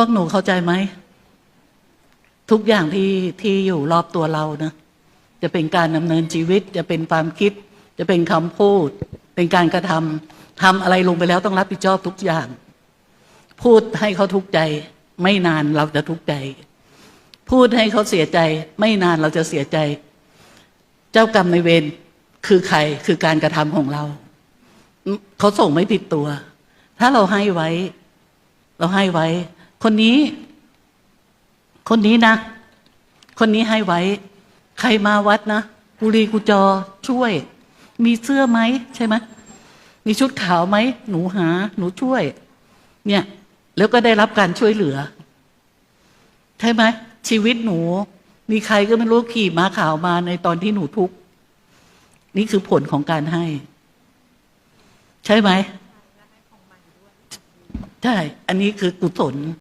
วกหนูเข้าใจไหม ทุกอย่างที่ที่อยู่รอบตัวเรานะจะเป็นการดำเนินชีวิต จะเป็นความคิด จะเป็นคำพูด เป็นการกระทำทำอะไรลงไปแล้วต้องรับผิดชอบทุกอย่าง พูดให้เขาทุกข์ใจ ไม่นานเราจะทุกข์ใจ พูดให้เขาเสียใจ ไม่นานเราจะเสียใจ เจ้ากรรมในเวรคือใครคือการกระทำของเรา เขาส่งไม่ผิดตัว ถ้าเราให้ไว้ เราให้ไว้ คนนี้ คนนี้นะ คนนี้ให้ไว้ ใครมาวัดนะกุรีกุจอช่วย มีเสื้อไหมใช่ไหมมีชุดขาวไหมหนูหา หนูช่วย เนี่ย แล้วก็ได้รับการช่วยเหลือ ใช่ไหมชีวิตหนู มีใครก็ไม่รู้ขี่ม้าขาวมาในตอนที่หนูทุกข์นี่คือผลของการให้ ใช่ไหมใช่ อันนี้คือกุศล